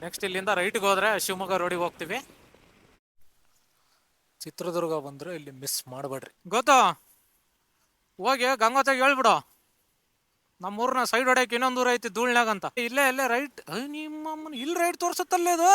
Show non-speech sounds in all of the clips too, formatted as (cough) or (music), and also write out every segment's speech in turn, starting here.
Next ಇಲ್ಲಿಂದ ರೈಟ್ಗೆ ಹೋದ್ರೆ ಶಿವಮೊಗ್ಗ ರೋಡಿಗೆ ಹೋಗ್ತೀವಿ. ಚಿತ್ರದುರ್ಗ ಬಂದ್ರೆ ಇಲ್ಲಿ ಮಿಸ್ ಮಾಡಬೇಡ್ರಿ. ಗೊತ್ತಾ? ಹೋಗಿ ಗಂಗೋತಾಗ ಹೇಳ್ಬಿಡು. ನಮ್ಮೂರ್ನ ಸೈಡ್ ಹೊಡೆಯಕ್ಕೆ ಇನ್ನೊಂದು ಊರ ಐತಿ ಧೂಳ್ನಾಗ ಅಂತ. ಇಲ್ಲೇ ಇಲ್ಲೇ ರೈಟ್ ನಿಮ್ಮ ಇಲ್ಲಿ ರೈಟ್ ತೋರ್ಸುತ್ತಲ್ಲೇ ಇದು?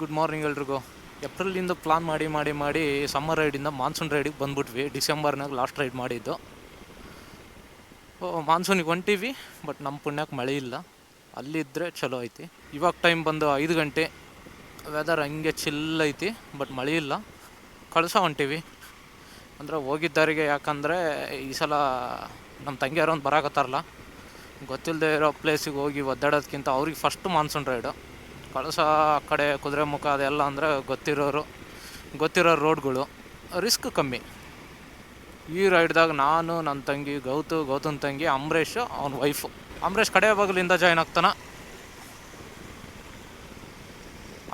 ಗುಡ್ ಮಾರ್ನಿಂಗ್ ಎಲ್ರಿಗೂ. ಏಪ್ರಿಲಿಂದ ಪ್ಲಾನ್ ಮಾಡಿ ಮಾಡಿ ಮಾಡಿ ಸಮ್ಮರ್ ರೈಡಿಂದ ಮಾನ್ಸೂನ್ ರೈಡಿಗೆ ಬಂದ್ಬಿಟ್ವಿ. ಡಿಸೆಂಬರ್ನಾಗ ಲಾಸ್ಟ್ ರೈಡ್ ಮಾಡಿದ್ದು. ಮಾನ್ಸೂನಿಗೆ ಹೊಂಟೀವಿ ಬಟ್ ನಮ್ಮ ಪುಣ್ಯಕ್ಕೆ ಮಳೆ ಇಲ್ಲ. ಅಲ್ಲಿದ್ದರೆ ಚಲೋ ಐತಿ. ಇವಾಗ ಟೈಮ್ ಬಂದು ಐದು ಗಂಟೆ. ವೆದರ್ ಹಂಗೆ ಚಿಲ್ ಐತಿ ಬಟ್ ಮಳೆ ಇಲ್ಲ. ಕಳಸ ಹೊಂಟೀವಿ. ಅಂದರೆ ಹೋಗಿದ್ದವರಿಗೆ ಯಾಕಂದರೆ ಈ ಸಲ ನಮ್ಮ ತಂಗಿಯರು ಒಂದು ಬರಾಕತ್ತಾರಲ್ಲ ಗೊತ್ತಿಲ್ಲದೆ ಇರೋ ಪ್ಲೇಸಿಗೆ ಹೋಗಿ ಒದ್ದಾಡೋದಕ್ಕಿಂತ ಅವ್ರಿಗೆ ಫಸ್ಟ್ ಮಾನ್ಸೂನ್ ರೈಡು ಕಳಸ ಆ ಕಡೆ ಕುದುರೆಮುಖ ಅದೆಲ್ಲ ಅಂದರೆ ಗೊತ್ತಿರೋರು, ಗೊತ್ತಿರೋ ರೋಡ್ಗಳು. ರಿಸ್ಕ್ ಕಮ್ಮಿ. ಈ ರೈಡ್ದಾಗ ನಾನು ನನ್ನ ತಂಗಿ, ಗೌತು, ಗೌತಮ್ ತಂಗಿ, ಅಂಬರೀಷ್, ಅವನ ವೈಫು. ಅಂಬರೀಷ್ ಕಡೆ ಬಾಗಿಲಿಂದ ಜಾಯ್ನ್ ಆಗ್ತಾನ.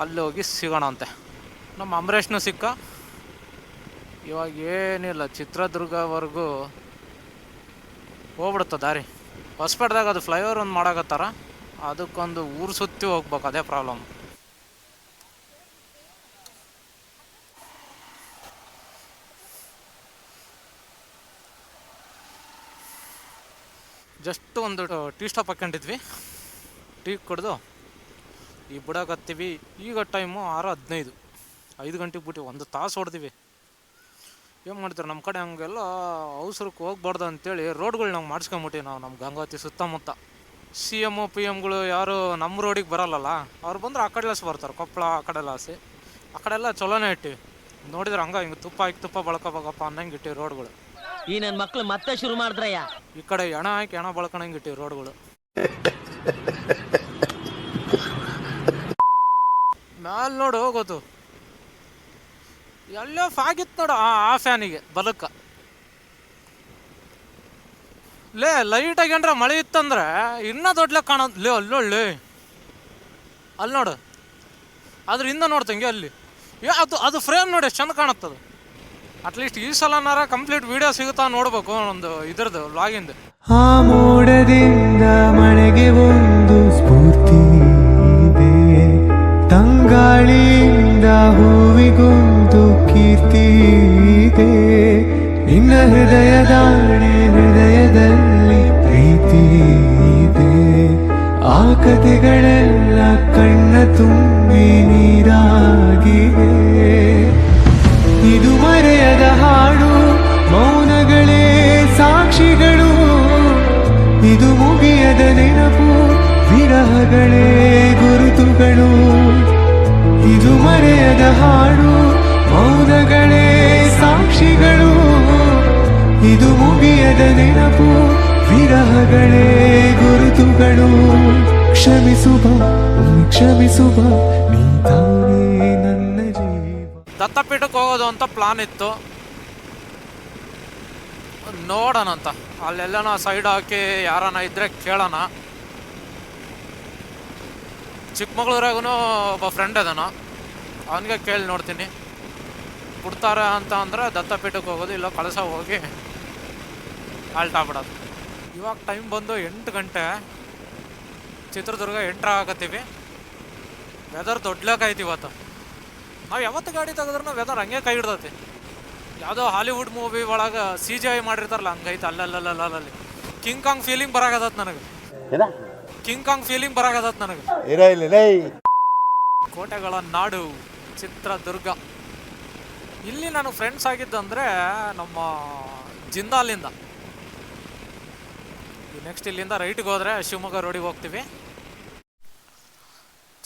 ಅಲ್ಲಿ ಹೋಗಿ ಸಿಗೋಣ ಅಂತೆ. ನಮ್ಮ ಅಂಬರೀಷ್ನೂ ಸಿಕ್ಕ. ಇವಾಗ ಏನಿಲ್ಲ, ಚಿತ್ರದುರ್ಗವರೆಗೂ ಹೋಗ್ಬಿಡುತ್ತೆ ದಾರಿ. ಹೊಸ್ಪೇಟ್ದಾಗ ಅದು ಫ್ಲೈಓವರ್ ಒಂದು ಮಾಡಾಕತ್ತಾರ. ಅದಕ್ಕೊಂದು ಊರು ಸುತ್ತಿ ಹೋಗ್ಬೇಕು, ಅದೇ ಪ್ರಾಬ್ಲಮ್ ಜಸ್ಟ್ ಒಂದು ಟೀ ಸ್ಟಾಪ್ ಹಾಕೊಂಡಿದ್ವಿ. ಟೀ ಕುಡ್ದು ಈ ಬಿಡಾಕತ್ತೀವಿ ಈಗ ಟೈಮು ಆರು ಹದಿನೈದು. ಐದು ಗಂಟೆಗೆ ಬಿಟ್ಟು ಒಂದು ತಾಸು ಹೊಡೆದಿವಿ. ಏನು ಮಾಡ್ತಾರೆ? ನಮ್ಮ ಕಡೆ ಹಂಗೆಲ್ಲ ಅವಸರಕ್ಕೆ ಹೋಗ್ಬಾರ್ದು ಅಂತೇಳಿ ರೋಡ್ಗಳು ನಾವು ಮಾಡಿಸ್ಕೊಂಬಿಟ್ಟಿವಿ ನಾವು. ನಮ್ಮ ಗಂಗಾವತಿ ಸುತ್ತಮುತ್ತ. ಸಿ ಎಮ್ಮು ಪಿ ಎಮ್ಗಳು ಯಾರು ನಮ್ಮ ರೋಡಿಗೆ ಬರಲ್ಲಲ್ಲ ಅವ್ರು ಬಂದ್ರೆ ಆ ಕಡೆಲಾಸಿ ಬರ್ತಾರೆ ಕೊಪ್ಪಳ ಆ ಕಡೆಲಾಸಿ. ಆ ಕಡೆಲ್ಲ ಚಲೋನೇ ಇಟ್ಟಿವಿ ನೋಡಿದ್ರೆ ಹಂಗ ಹಿಂಗೆ ತುಪ್ಪ ಹಾಕಿ ತುಪ್ಪ ಬಳಕೋಬೇಕಪ್ಪ ಅನ್ನಂಗೆ ಇಟ್ಟಿವಿ ರೋಡ್ಗಳು ಈ ನನ್ನ ಮಕ್ಳು ಮತ್ತೆ ಶುರು ಮಾಡಿದ್ರಯ್ಯ? ಈ ಕಡೆ ಎಣ ಹಾಕಿ ಎಣ ಬಳ್ಕೊಂಡಂಗೆ ಇಟ್ಟಿವಿ ರೋಡ್ಗಳು ಮ್ಯಾಲ್ ನೋಡು ಹೋಗೋದು. ಎಲ್ಲೋ ಫಾಗಿತ್ತು ನೋಡು ಆ ಆ ಫ್ಯಾನಿಗೆ ಬಲಕ್ಕ. ಲೇ ಲೈಟ್ ಆಗ್ಯಂಡ್ರೆ ಮಳೆ ಇತ್ತಂದ್ರೆ ಇನ್ನೂ ದೊಡ್ಡ ಕಾಣೋದು ಲೇ ಅಲ್ಲೊಳ್ಳೆ ಅಲ್ಲಿ ನೋಡು. ಅದ್ರ ಹಿಂದೆ ನೋಡ್ತಂಗೆ ಅಲ್ಲಿ. ಏ, ಅದು ಅದು ಫ್ರೇಮ್ ನೋಡಿ ಎಷ್ಟು ಚಂದ ಕಾಣತ್ತದು. ಅಟ್ಲೀಸ್ಟ್ ಈ ಸಲನಾರ ಕಂಪ್ಲೀಟ್ ವಿಡಿಯೋ ಸಿಗುತ್ತಾ ನೋಡ್ಬೇಕು ಒಂದು ಇದ್ರದ್ದು ಲಾಗಿಂದು ಆ ಮೋಡದಿಂದ ಮಳೆಗೆ ಒಂದು ಸ್ಫೂರ್ತಿ ಇದೆ. ತಂಗಾಳಿಯಿಂದ ಹೂವಿಗೊಂದು ಕೀರ್ತಿ ಇದೆ. ನಿನ್ನ ಹೃದಯದಾಣೆ ಕಥೆಗಳೆಲ್ಲ ಕಣ್ಣ ತುಂಬಿ ನೀರಾಗಿವೆ ಇದು ಮರೆಯದ ಹಾಡು, ಮೌನಗಳೇ ಸಾಕ್ಷಿಗಳು. ಇದು ಮುಗಿಯದ ನೆನಪು, ವಿರಹಗಳೇ ಗುರುತುಗಳು. ಇದು ಮರೆಯದ ಹಾಡು, ಮೌನಗಳೇ ಸಾಕ್ಷಿಗಳು. ಇದು ಮುಗಿಯದ ನೆನಪು, ವಿರಹಗಳೇ ಗುರುತುಗಳು. ಕ್ಷಮಿಸುವ ಒಮ್ಮೆ ಕ್ಷಮಿಸುವ, ನೀ ತಾನೇ ನನ್ನ ಜೀವ. ದತ್ತಪೀಠಕ್ಕೆ ಹೋಗೋದು ಅಂತ ಪ್ಲಾನ್ ಇತ್ತು. ನೋಡೋಣ ಅಂತ. ಅಲ್ಲೆಲ್ಲನ ಸೈಡ್ ಹಾಕಿ ಯಾರನ ಇದ್ರೆ ಕೇಳೋಣ. ಚಿಕ್ಕಮಗಳೂರಾಗೂ ಒಬ್ಬ ಫ್ರೆಂಡ್ ಅದನ ಅವನಿಗೆ ಕೇಳಿ ನೋಡ್ತೀನಿ. ಬಿಡ್ತಾರೆ ಅಂತ ಅಂದರೆ ದತ್ತಪೀಠಕ್ಕೆ ಹೋಗೋದು, ಇಲ್ಲ ಕಳಸ ಹೋಗಿ ಆಲ್ಟ್ ಆಗ್ಬಿಡೋದು. ಇವಾಗ ಟೈಮ್ ಬಂದು ಎಂಟು ಗಂಟೆ. ಚಿತ್ರದುರ್ಗ ಎಂಟ್ರ್ ಆಗತ್ತೀವಿ. ವೆದರ್ ದೊಡ್ಡಲಾಗೈತಿ ಇವತ್ತು. ನಾವು ಯಾವತ್ತು ಗಾಡಿ ತೆಗೆದ್ರೂ ವೆದರ್ ಹಂಗೆ ಕೈ ಹಿಡ್ದತಿ. ಯಾವುದೋ ಹಾಲಿವುಡ್ ಮೂವಿ ಒಳಗೆ ಸಿ ಜಿ ಐ ಮಾಡಿರ್ತಾರಲ್ಲ ಹಂಗೈತೆ ಅಲ್ಲಲ್ಲಲ್ಲಲ್ಲಿ ಕಿಂಗ್ ಕಾಂಗ್ ಫೀಲಿಂಗ್ ಬರಾಗದತ್ ನನಗೆ. ಕಿಂಗ್ ಕಾಂಗ್ ಫೀಲಿಂಗ್ ಬರಾಗದತ್ ನನಗೆ. ಕೋಟೆಗಳ ನಾಡು ಚಿತ್ರದುರ್ಗ. ಇಲ್ಲಿ ನಾನು ಫ್ರೆಂಡ್ಸ್ ಆಗಿದ್ದಂದರೆ ನಮ್ಮ ಜಿಂದಾಲಿಂದ ನೆಕ್ಸ್ಟ್ ಇಲ್ಲಿಂದ ರೈಟ್ಗೆ ಹೋದರೆ ಶಿವಮೊಗ್ಗ ರೋಡಿಗೆ ಹೋಗ್ತೀವಿ.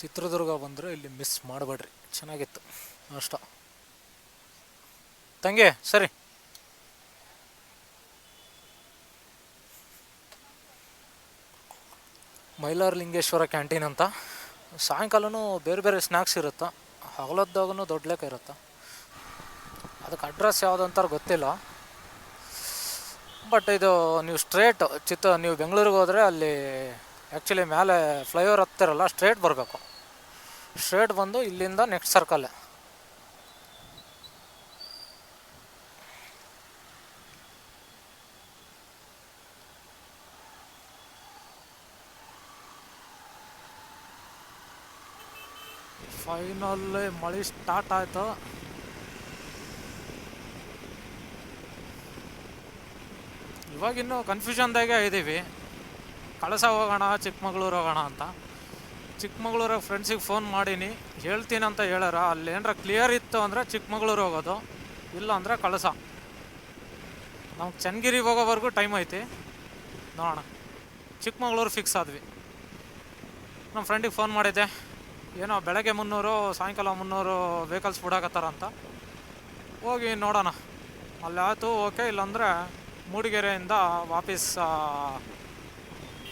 ಚಿತ್ರದುರ್ಗ ಬಂದರೆ ಇಲ್ಲಿ ಮಿಸ್ ಮಾಡಬೇಡ್ರಿ. ಚೆನ್ನಾಗಿತ್ತು. ಅಷ್ಟ. ತಂಗೆ, ಸರಿ. ಮೈಲಾರಲಿಂಗೇಶ್ವರ ಕ್ಯಾಂಟೀನ್ ಅಂತ. ಸಾಯಂಕಾಲನೂ ಬೇರೆ ಬೇರೆ ಸ್ನ್ಯಾಕ್ಸ್ ಇರುತ್ತೆ? ಹಗಲದ್ದಾಗೂ ದೊಡ್ಡ ಲೆಕ್ಕ ಇರುತ್ತೆ? ಅದಕ್ಕೆ ಅಡ್ರೆಸ್ ಯಾವ್ದು ಅಂತಾರೆ ಗೊತ್ತಿಲ್ಲ. ಬಟ್ ಇದು ನೀವು ಸ್ಟ್ರೇಟ್ ಚಿತ್ತ ನೀವು ಬೆಂಗಳೂರಿಗೆ ಹೋದರೆ ಅಲ್ಲಿ ಆ್ಯಕ್ಚುಲಿ ಮೇಲೆ ಫ್ಲೈಓವರ್ ಹತ್ತಿರಲ್ಲ ಸ್ಟ್ರೇಟ್ ಬರಬೇಕು. ಸ್ಟ್ರೇಟ್ ಬಂದು ಇಲ್ಲಿಂದ ನೆಕ್ಸ್ಟ್ ಸರ್ಕಲ್. ಫೈನಲ್ ಮಳೆ ಸ್ಟಾರ್ಟ್ ಆಯಿತು. ಇವಾಗಿನ್ನೂ ಕನ್ಫ್ಯೂಷನ್ದಾಗೆ ಇದ್ದೀವಿ ಕಳಸ ಹೋಗೋಣ, ಚಿಕ್ಕಮಗಳೂರು ಹೋಗೋಣ ಅಂತ. ಚಿಕ್ಕಮಗಳೂರು ಫ್ರೆಂಡ್ಸಿಗೆ ಫೋನ್ ಮಾಡೀನಿ. ಹೇಳ್ತೀನಿ ಅಂತ ಹೇಳಾರ. ಅಲ್ಲಿ ಏನಾರ ಕ್ಲಿಯರ್ ಇತ್ತು ಅಂದರೆ ಚಿಕ್ಕಮಗಳೂರು ಹೋಗೋದು ಇಲ್ಲ ಅಂದರೆ ಕಳಸ. ನಮ್ಗೆ ಚನ್ನಗಿರಿ ಹೋಗೋವರೆಗೂ ಟೈಮ್ ಐತಿ. ನೋಡೋಣ. ಚಿಕ್ಕಮಗಳೂರು ಫಿಕ್ಸ್ ಆದ್ವಿ. ನಮ್ಮ ಫ್ರೆಂಡಿಗೆ ಫೋನ್ ಮಾಡಿದ್ದೆ. ಏನೋ ಬೆಳಗ್ಗೆ ಮುನ್ನೂರು, ಸಾಯಂಕಾಲ ಮುನ್ನೂರು ವೆಹಿಕಲ್ಸ್ ಬಿಡಾಕತ್ತಾರ ಅಂತ. ಹೋಗಿ ನೋಡೋಣ. ಅಲ್ಲಿ ಆಯಿತು ಓಕೆ ಇಲ್ಲಾಂದರೆ ಮೂಡಿಗೆರೆಯಿಂದ ವಾಪಸ್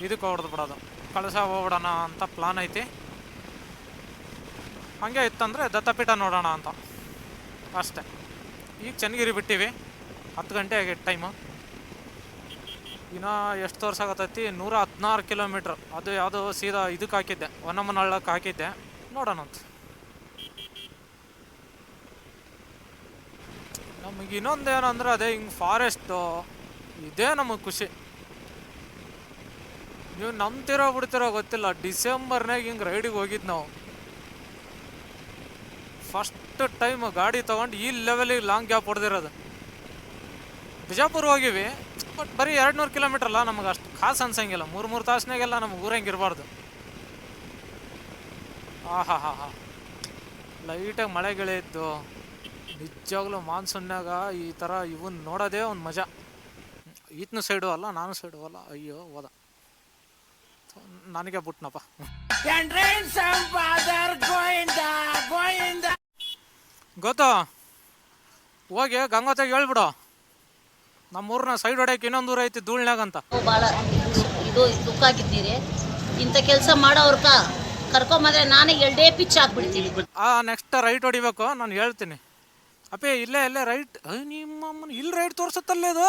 ಇದಕ್ಕೆ ಹೊಡೆದು ಬಿಡೋದು. ಕಳಸ ಹೋಗ್ಬಿಡೋಣ ಅಂತ ಪ್ಲಾನ್ ಐತಿ. ಹಂಗೆ ಇತ್ತಂದರೆ ದತ್ತಪೀಠ ನೋಡೋಣ ಅಂತ. ಅಷ್ಟೆ. ಈಗ ಚೆನ್ನಗಿರಿ ಬಿಟ್ಟಿವಿ. ಹತ್ತು ಗಂಟೆ ಆಗೈತೆ ಟೈಮು ಇನ್ನೂ ಎಷ್ಟು ತೋರ್ಸಾಕತ್ತೈತಿ ನೂರ ಹದಿನಾರು ಕಿಲೋಮೀಟ್ರ್ ಅದು ಯಾವುದೋ ಸೀದಾ ಇದಕ್ಕೆ ಹಾಕಿದ್ದೆ. ಹೊನ್ನಮ್ಮನಹಳ್ಳಕ್ಕೆ ಹಾಕಿದ್ದೆ. ನೋಡೋಣ ಅಂತ. ನಮಗೆ ಇನ್ನೊಂದು ಏನಂದ್ರೆ ಅದೇ ಹಿಂಗೆ ಫಾರೆಸ್ಟು ಇದೇ ನಮಗೆ ಖುಷಿ. ನೀವು ನಂಬ್ತಿರೋ ಬಿಡ್ತಿರೋ ಗೊತ್ತಿಲ್ಲ. ಡಿಸೆಂಬರ್ನಾಗ ಹಿಂಗೆ ರೈಡಿಗೆ ಹೋಗಿದ್ದು ನಾವು. ಫಸ್ಟ್ ಟೈಮ್ ಗಾಡಿ ತೊಗೊಂಡು ಈ ಲೆವೆಲಿಗೆ ಲಾಂಗ್ ಗ್ಯಾಪ್ ಹೊಡೆದಿರೋದು. ಬಿಜಾಪುರ ಹೋಗಿವಿ, ಬಟ್ ಬರೀ ಎರಡು ನೂರು ಕಿಲೋಮೀಟ್ರ್ ಅಲ್ಲ ನಮಗೆ ಅಷ್ಟು ಖಾಸ್ ಅನ್ಸಂಗಿಲ್ಲ. ಮೂರು ಮೂರು ತಾಸಿನಾಗೆಲ್ಲ ನಮ್ಗೆ ಊರಂಗೆ ಇರಬಾರ್ದು. ಆಹಾ ಹಾ ಹಾ ಲೈಟಾಗಿ ಮಳೆ ಗೆಳೆಯಿದ್ದು ನಿಜವಾಗ್ಲೂ ಮಾನ್ಸೂನ್ನಾಗ ಈ ಥರ ಇವನ್ನ ನೋಡೋದೇ ಒಂದು ಮಜಾ. ಈತನ ಸೈಡು ಅಲ್ಲ, ನಾನು ಸೈಡು ಅಲ್ಲ, ಅಯ್ಯೋ, ಹೋದ. ನನಗೆ ಬಿಟ್ನಪ್ಪ. ಗೊತ್ತಾ? ಹೋಗಿ ಗಂಗೋತಾಗ ಹೇಳ್ಬಿಡು. ನಮ್ಮೂರನ್ನ ಸೈಡ್ ಹೊಡೆಯಕ್ಕೆ ಇನ್ನೊಂದು ಊರ ಐತಿ ಧೂಳಿನಾಗ ಅಂತ. ಭಾಳ ಇದು ದುಃಖ ಆಗಿದ್ದೀರಿ ಇಂಥ ಕೆಲಸ ಮಾಡೋರ್ಕ ಕರ್ಕೊಂಬಂದ್ರೆ ನಾನೇ ಎರಡೇ ಪಿಚ್ ಹಾಕ್ಬಿಡ್ತೀನಿ ಆ ನೆಕ್ಸ್ಟ್ ರೈಟ್ ಹೊಡಿಬೇಕು ನಾನು ಹೇಳ್ತೀನಿ. ಅಪ್ಪೇ ಇಲ್ಲೇ ಇಲ್ಲೇ ರೈಟ್ ನಿಮ್ಮ ಇಲ್ಲಿ ರೈಟ್ ತೋರಿಸುತ್ತಲ್ಲೇ ಇದು?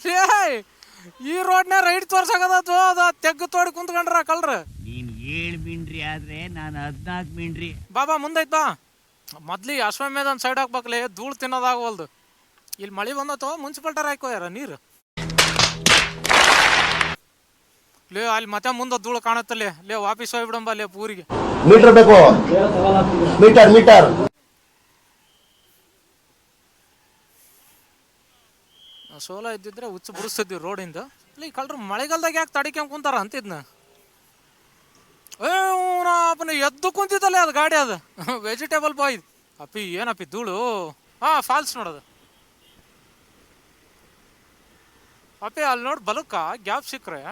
ಏ ಈ ರೋಡ್ನೇ ರೈಟ್ ತೋರ್ಸಾಗದ ಅದು ತೆಗ್ಗು ತೋಡಿ ಕುಂತ್ಕೊಂಡ್ರ ಕಳ್ರ. ನೀನ್ ಏಳ್ ಮೀನ್ರಿ ಆದ್ರೆ ನಾನು ಹದ್ನಾಲ್ಕು ಮೀನ್ರಿ. ಬಾಬಾ ಮುಂದೈತ್ ಬಾ. ಮೊದ್ಲಿ ಅಶ್ವಮೇಧ ಒಂದ್ ಸೈಡ್ ಹಾಕ್ಬೇಕಲೆ ಧೂಳು ತಿನ್ನೋದಾಗವಲ್ದು. ಇಲ್ಲಿ ಮಳೆ ಬಂದತ್ತು ಮುನ್ಸಿಪಾಲ್ಟರ್ ಹಾಕೋಯಾರ ನೀರು. ಲೇ ಅಲ್ಲಿ ಮತ್ತೆ ಮುಂದೆ ಧೂಳು ಕಾಣತ್ತಲ್ಲೇ. ಲೇ ವಾಪಸ್ ಹೋಗ್ಬಿಡಂಬ ಲೇ ಪೂರಿಗೆ. ಮೀಟರ್ ಬೇಕು. Metre metre. ಸೋಲ ಇದ್ದಿದ್ರೆ ಹುಚ್ಚು ಬಿಡಿಸ್ತಿದ್ವಿ ರೋಡಿಂದ. ಇಲ್ಲಿ ಕಳ್ರು ಮಳೆಗಾಲದಾಗ ಯಾಕೆ ತಡಿಕೊಂಡ್ ಕುಂತಾರ ಅಂತಿದ್ನ. ಅಪ್ಪನ ಎದ್ದು ಕುಂತಿದ್ದಲ್ಲ ಅದು ಗಾಡಿ ಅದು. ವೆಜಿಟೇಬಲ್ ಬಾಯ್ ಅಪ್ಪಿ, ಏನಪ್ಪಿ ಧೂಳು? ಹಾ ಫಾಲ್ಸ್ ನೋಡೋದು. ಅಪ್ಪಿ, ಅಲ್ಲಿ ನೋಡಿ ಬಲಕ್ಕ ಗ್ಯಾಪ್ ಸಿಕ್ಕರೆ.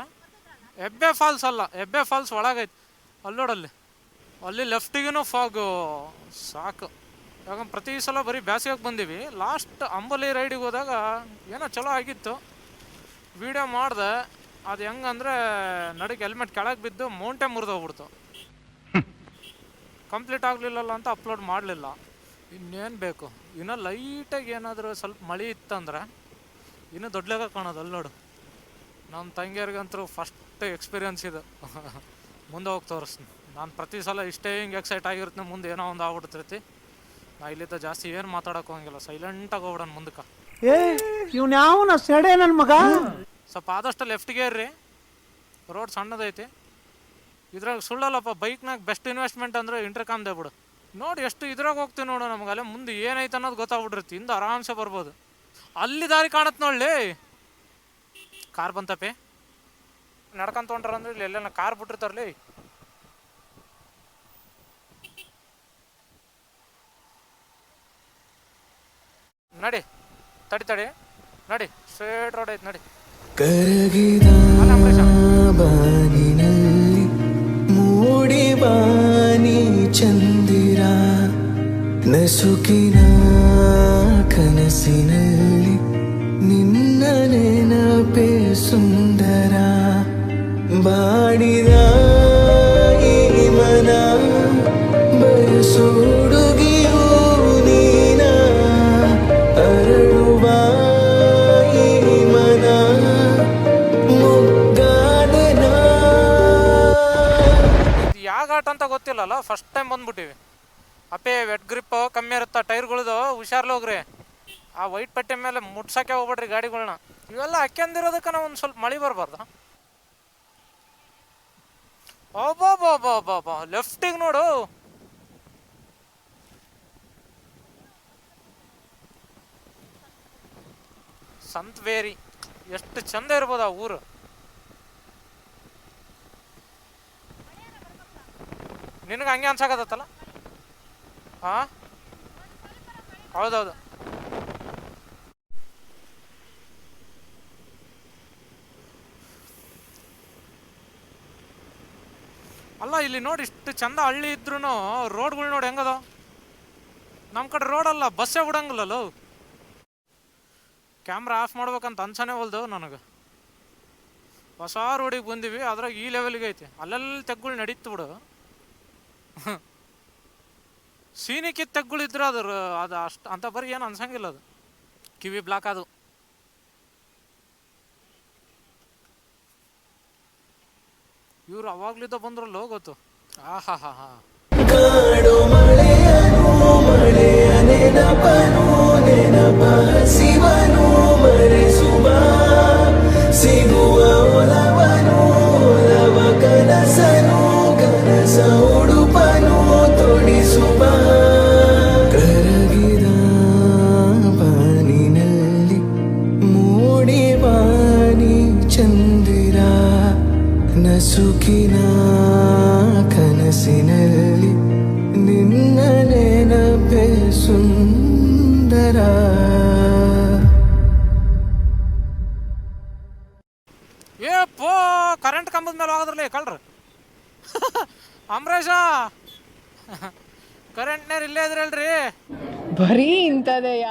ಎಬ್ಬೆ ಫಾಲ್ಸ್ ಅಲ್ಲ, ಎಬ್ಬೆ ಫಾಲ್ಸ್ ಒಳಗೈತಿ. ಅಲ್ಲಿ ನೋಡಲ್ಲಿ ಅಲ್ಲಿ. ಲೆಫ್ಟಿಗೂ ಫಾಗು ಸಾಕು. ಯಾಕಂದ್ರೆ ಪ್ರತಿ ಸಲ ಬರೀ ಬ್ಯಾಸಿಗೆ ಬಂದೀವಿ. ಲಾಸ್ಟ್ ಅಂಬಲಿ ರೈಡಿಗೆ ಹೋದಾಗ ಏನೋ ಚಲೋ ಆಗಿತ್ತು. ವಿಡಿಯೋ ಮಾಡಿದೆ, ಅದು ಹೆಂಗಂದ್ರೆ ನಡುಗೆ ಹೆಲ್ಮೆಟ್ ಕೆಳಗೆ ಬಿದ್ದು ಮೌಂಟೇ ಮುರಿದೋಗ್ಬಿಡ್ತು ಕಂಪ್ಲೀಟ್ ಆಗಲಿಲ್ಲಲ್ಲ ಅಂತ ಅಪ್ಲೋಡ್ ಮಾಡಲಿಲ್ಲ. ಇನ್ನೇನು ಬೇಕು? ಇನ್ನೂ ಲೈಟಾಗಿ ಏನಾದರೂ ಸ್ವಲ್ಪ ಮಳೆ ಇತ್ತಂದ್ರೆ ಇನ್ನೂ ದೊಡ್ಡಲಾಗ ಕಾಣೋದು ಅಲ್ಲಿ ನೋಡು. ನಮ್ಮ ತಂಗಿಯರಿಗಂತೂ ಫಸ್ಟ್ ಎಕ್ಸ್ಪೀರಿಯನ್ಸ್ ಇದು. (laughs) ಮುಂದೆ ಹೋಗಿ ತೋರಿಸ್ತೀನಿ. ನಾನು ಪ್ರತಿ ಸಲ ಇಷ್ಟೇ ಹಿಂಗೆ ಎಕ್ಸೈಟ್ ಆಗಿರ್ತೀನಿ, ಮುಂದೆ ಏನೋ ಒಂದು ಆಗ್ಬಿಡ್ತೈತಿ. ನಾ ಇಲ್ಲಿದ್ದ ಜಾಸ್ತಿ ಏನು ಹೋಗಂಗಿಲ್ಲ ಸೈಲೆಂಟ್ ಆಗಿ ಹೋಗ್ಬಿಡೋಣ ಮುಂದಕ್ಕೆ. ಏ ಇವ್ನ ಯಾವನ ಸೆಡೆ ನನ್ನ ಮಗ? ಸ್ವಲ್ಪ ಆದಷ್ಟು ಲೆಫ್ಟ್ಗೆ ಇರ್ರಿ ರೋಡ್ ಸಣ್ಣದೈತಿ ಇದ್ರಾಗ ಸುಳ್ಳಲ್ಲಪ್ಪ ಬೈಕ್ನಾಗ ಬೆಸ್ಟ್ ಇನ್ವೆಸ್ಟ್ಮೆಂಟ್ ಅಂದ್ರೆ ಇಂಟರ್ಕಾಮ್ದೇ ಬಿಡು. ನೋಡಿ ಎಷ್ಟು ಇದ್ರಾಗ ಹೋಗ್ತೀವಿ ನೋಡು ನಮ್ಗೆ ಅಲ್ಲೇ ಮುಂದೆ ಏನೈತೆ ಅನ್ನೋದು ಗೊತ್ತಾಗ್ಬಿಟ್ಟಿರ್ತಿ ಹಿಂದೆ ಆರಾಮ್ಸೆ ಬರ್ಬೋದು. ಅಲ್ಲಿ ದಾರಿ ಕಾಣತ್ ನೋಡ್ಲಿ ಕಾರ್ ಬಂತಪ್ಪೆ. ನಡ್ಕೊಂತ ಹೊಂಟ್ರ ಅಂದ್ರೆ ಇಲ್ಲಿ ಎಲ್ಲ ಕಾರ್ ಬಿಟ್ಟಿರ್ತಾರಲಿ ನಡಿ ತಡಿ ತಡಿ. ನಡಿ ಸ್ಟ್ರೇಟ್ ರೋಡ್ ಐತೆ ನಡಿ. ಕರಗಿದ ಬಾನಿನಲ್ಲಿ ಮೂಡಿ ಬಾನಿ ಚಂದಿರ ನಸುಕಿನ ಕನಸಿನಲ್ಲಿ ನಿನ್ನ ನೆನಪೆ ಸುಂದರ ಬಾಡಿದ ಈ ಮನ ಬಯಸೋಡುಗಿಯೂ ಬಂದಿಲ್ಲಲ್ಲ ಫಸ್ಟ್ ಟೈಮ್ ಬಂದ್ಬಿಟ್ಟಿವಿ. ಅಪ್ಪೇ ವೆಟ್ ಗ್ರಿಪ್ ಕಮ್ಮಿ ಇರುತ್ತೆ? ಟೈರ್ಗಳದು ಹುಷಾರ್ಲಿ ಹೋಗ್ರಿ. ಆ ವೈಟ್ ಪಟ್ಟೆ ಮೇಲೆ ಮುಟ್ಸಕ್ಕೆ ಹೋಗ್ಬೇಡ್ರಿ ಗಾಡಿಗಳನ್ನ ಇವೆಲ್ಲ ಹಾಕ್ಯಂದಿರೋದಕ್ಕೆ ನಾವು ಒಂದು ಸ್ವಲ್ಪ ಮಳೆ ಬರಬಾರ್ದ? ಅಬ್ಬಾ ಲೆಫ್ಟಿಗೆ ನೋಡು. ಸಂತ್ವೇರಿ, ಎಷ್ಟು ಚಂದ ಇರ್ಬೋದು ಆ ಊರು. ನಿನಗೆ ಹಂಗೆ ಅನ್ಸಾಕತ್ತಲ್ಲ ಹಾ? ಹೌದೌದು. ಅಲ್ಲ, ಇಲ್ಲಿ ನೋಡಿ ಇಷ್ಟು ಚಂದ ಹಳ್ಳಿ ಇದ್ರೂ ರೋಡ್ಗಳು ನೋಡಿ ಹೆಂಗದ. ನಮ್ಮ ಕಡೆ ರೋಡ್ ಅಲ್ಲ ಬಸ್ಸೇ ಬಿಡಂಗಿಲ್ಲಲ್ಲ. ಕ್ಯಾಮ್ರಾ ಆಫ್ ಮಾಡ್ಬೇಕಂತ ಅನ್ಸನೇ ಹೊಲ್ದು ನನಗೆ. ಹೊಸ ರೋಡಿಗೆ ಬಂದಿವಿ ಅದ್ರಾಗ ಈ ಲೆವೆಲ್ಗೆ ಐತಿ. ಅಲ್ಲೆಲ್ಲಿ ತೆಗ್ಗಳು ನಡೀತು ಬಿಡು. (laughs) ಸೀನಿಕ್ಕಿ ತೆಗ್ಗಳಿದ್ರೆ ಅದ್ರ ಅದು ಅಷ್ಟು ಅಂತ ಬರೀ ಏನು ಅನ್ಸಂಗಿಲ್ಲ ಅದು. ಕಿವಿ ಬ್ಲಾಕ್ ಅದು ಇವ್ರು ಅವಾಗ್ಲಿದ್ದ ಬಂದ್ರಲ್ಲ ಹೋಗೋತು ಆಹಾ ಹಾ ಹಾ ನಸುಕಿನ ಕನಸಿನಲ್ಲಿ ನಿನ್ನ ನೆನಪೆ ಸುಂದರ. ಏ ಪೋ ಕರೆಂಟ್ ಕಂಬದ ಮೇಲೆ ಹೋಗೋದ್ರಲ್ಲಿ ಕಳ್ರ. ಅಮರೇಶ ಕರೆಂಟ್ ನೇರ್ ಇಲ್ಲೇ ಇದ್ರಲ್ರಿ. ಬರೀ ಇಂಥದೇಯ?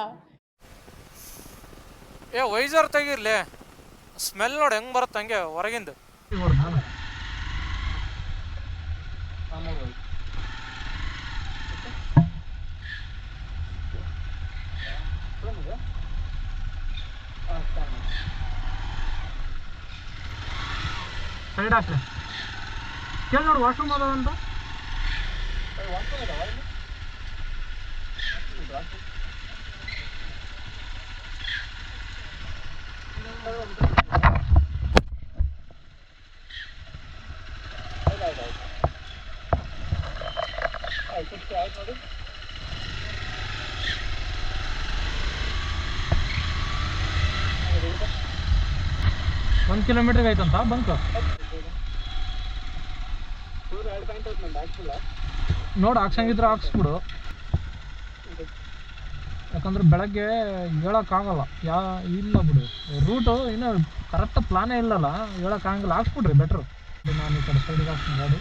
ಏ ವೈಸರ್ ತೆಗಿರ್ಲಿ. ಸ್ಮೆಲ್ ನೋಡಿ ಹೆಂಗ್ ಬರುತ್ತೆ ಹಂಗೆ ಹೊರಗಿಂದ. ಸೈಡ್ ಹಾಕ್ರಿ ಕೇಳಿ ನೋಡಿ ವಾಶ್ರೂಮ್ ಅದಾವ ಅಂತ ಒಂದು ಕಿಲೋಮೀಟರ್ ಆಯ್ತಂತ? ಬಂಕ್ ನೋಡು, ಹಾಕ್ಸಂಗಿದ್ರೆ ಹಾಕ್ಸ್ಬಿಡು. ಯಾಕಂದ್ರೆ ಬೆಳಗ್ಗೆ ಹೇಳೋಕ್ಕಾಗಲ್ಲ ಯಾ, ಇಲ್ಲ ಬಿಡು. ರೂಟು ಇನ್ನೂ ಕರೆಕ್ಟ್ ಪ್ಲಾನೇ ಇಲ್ಲಲ್ಲ. ಹೇಳೋಕ್ಕಾಗಲ್ಲ ಹಾಕ್ಸ್ಬಿಡ್ರಿ ಬೆಟ್ರು ನಾನು ಈ ಕಡೆ ಸೈಡಿಗೆ ಹಾಕ್ಸ್ತೀನಿ ಗಾಡಿ.